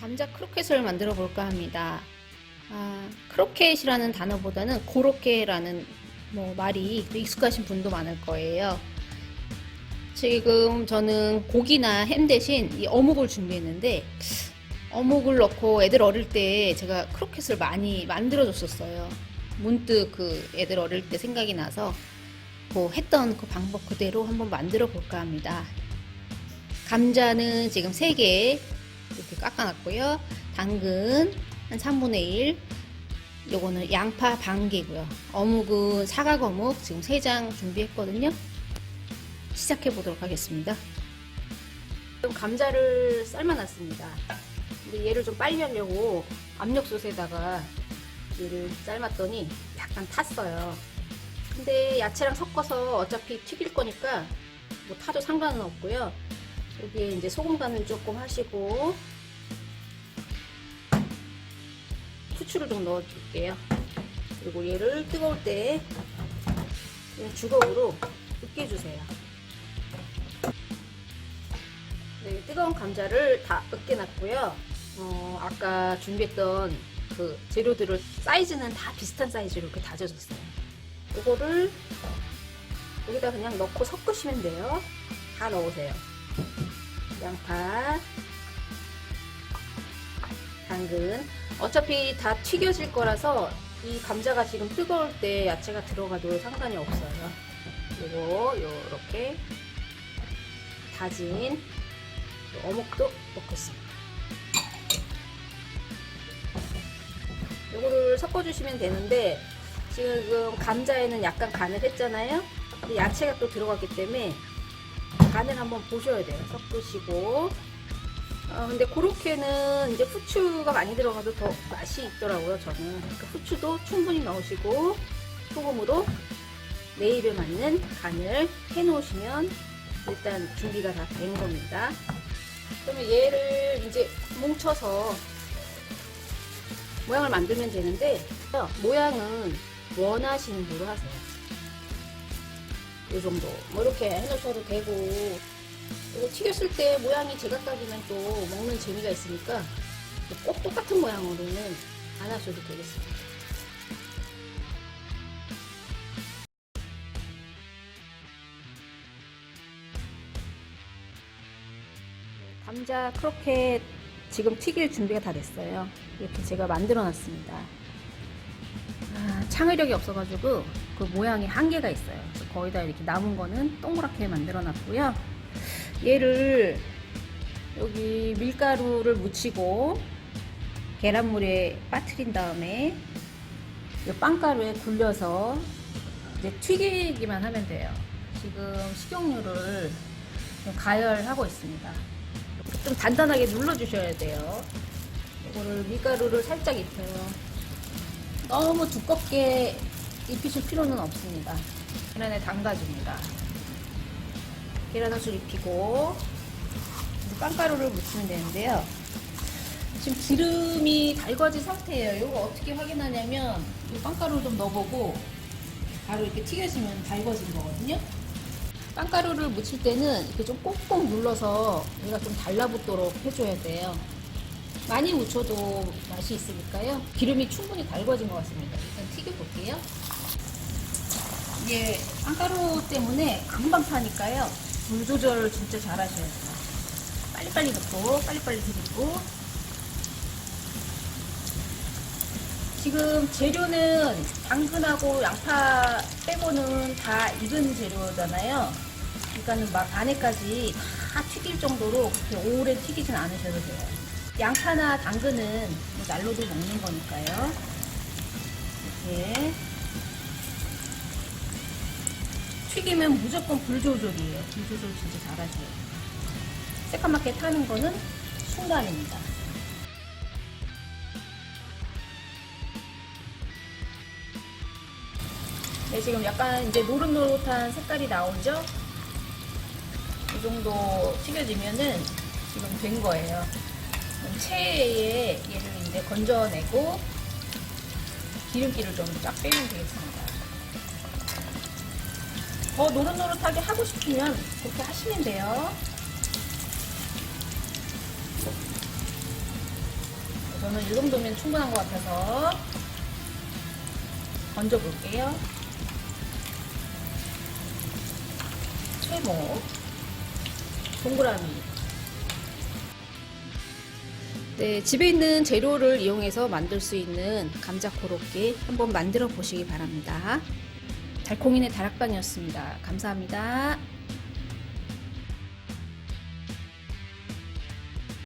감자 크로켓을 만들어 볼까 합니다. 아, 크로켓이라는 단어보다는 고로케라는 뭐 말이 익숙하신 분도 많을 거예요. 지금 저는 고기나 햄 대신 이 어묵을 준비했는데 어묵을 넣고 애들 어릴 때 제가 크로켓을 많이 만들어 줬었어요. 문득 그 애들 어릴 때 생각이 나서 그 했던 그 방법 그대로 한번 만들어 볼까 합니다. 감자는 지금 3개 이렇게 깎아놨고요. 당근 한 3분의 1. 요거는 양파 반 개고요. 어묵은 사각 어묵 지금 3장 준비했거든요. 시작해 보도록 하겠습니다. 지금 감자를 삶아놨습니다. 근데 얘를 좀 빨리 하려고 압력솥에다가 얘를 삶았더니 약간 탔어요. 근데 야채랑 섞어서 어차피 튀길 거니까 뭐 타도 상관은 없고요. 여기에 이제 소금 간을 조금 하시고 후추를 좀 넣어줄게요. 그리고 얘를 뜨거울 때 그냥 주걱으로 으깨주세요. 네, 뜨거운 감자를 다 으깨놨고요. 어, 아까 준비했던 그 재료들을 사이즈는 다 비슷한 사이즈로 이렇게 다져줬어요. 이거를 여기다 그냥 넣고 섞으시면 돼요. 다 넣으세요. 양파, 당근. 어차피 다 튀겨질 거라서 이 감자가 지금 뜨거울 때 야채가 들어가도 상관이 없어요. 그리고 요렇게 다진 어묵도 넣겠습니다. 요거를 섞어주시면 되는데 지금 감자에는 약간 간을 했잖아요. 근데 야채가 또 들어갔기 때문에 간을 한번 보셔야 돼요. 섞으시고. 어, 근데 고로케는 이제 후추가 많이 들어가도 더 맛이 있더라고요, 저는. 그러니까 후추도 충분히 넣으시고, 소금으로 내 입에 맞는 간을 해 놓으시면 일단 준비가 다 된 겁니다. 그러면 얘를 이제 뭉쳐서 모양을 만들면 되는데, 모양은 원하시는 대로 하세요. 이 정도. 뭐 이렇게 해놓으셔도 되고, 이거 튀겼을 때 모양이 제각각이면 또 먹는 재미가 있으니까 꼭 똑같은 모양으로는 안 하셔도 되겠습니다. 감자 크로켓 지금 튀길 준비가 다 됐어요. 이렇게 제가 만들어 놨습니다. 아, 창의력이 없어가지고 그 모양이 한계가 있어요. 거의 다 이렇게 남은 거는 동그랗게 만들어 놨고요. 얘를 여기 밀가루를 묻히고 계란물에 빠뜨린 다음에 이 빵가루에 굴려서 이제 튀기기만 하면 돼요. 지금 식용유를 좀 가열하고 있습니다. 좀 단단하게 눌러주셔야 돼요. 이거를 밀가루를 살짝 입혀요. 너무 두껍게 입히실 필요는 없습니다. 계란에 담가줍니다. 계란ಹು술 입히고 빵가루를 묻히면 되는데요. 지금 기름이 달궈진 상태예요. 이거 어떻게 확인하냐면 이 빵가루 좀 넣어보고 바로 이렇게 튀겨지면 달궈진 거거든요. 빵가루를 묻힐 때는 이렇게 좀 꼭꼭 눌러서 얘가 좀 달라붙도록 해줘야 돼요. 많이 묻혀도 맛이 있으니까요. 기름이 충분히 달궈진 것 같습니다. 일단 튀겨볼게요. 이게 빵가루 때문에 금방 타니까요. 불 조절을 진짜 잘 하셔야 돼요. 빨리빨리 넣고, 빨리빨리 드리고. 지금 재료는 당근하고 양파 빼고는 다 익은 재료잖아요. 그러니까는 막 안에까지 다 튀길 정도로 그렇게 오래 튀기진 않으셔도 돼요. 양파나 당근은 뭐 날로도 먹는 거니까요. 이렇게 튀기면 무조건 불 조절이에요. 불 조절 진짜 잘하셔야 돼요. 새까맣게 타는 거는 순간입니다. 네, 지금 약간 이제 노릇노릇한 색깔이 나오죠? 이 정도 튀겨지면은 지금 된 거예요. 체에 얘를 이제 건져내고 기름기를 좀 쫙 빼면 되겠습니다. 더 노릇노릇하게 하고 싶으면 그렇게 하시면 돼요. 저는 이 정도면 충분한 것 같아서 얹어 볼게요. 채모, 동그라미. 네, 집에 있는 재료를 이용해서 만들 수 있는 감자 코로케 한번 만들어 보시기 바랍니다. 달콩이네 다락방이었습니다. 감사합니다.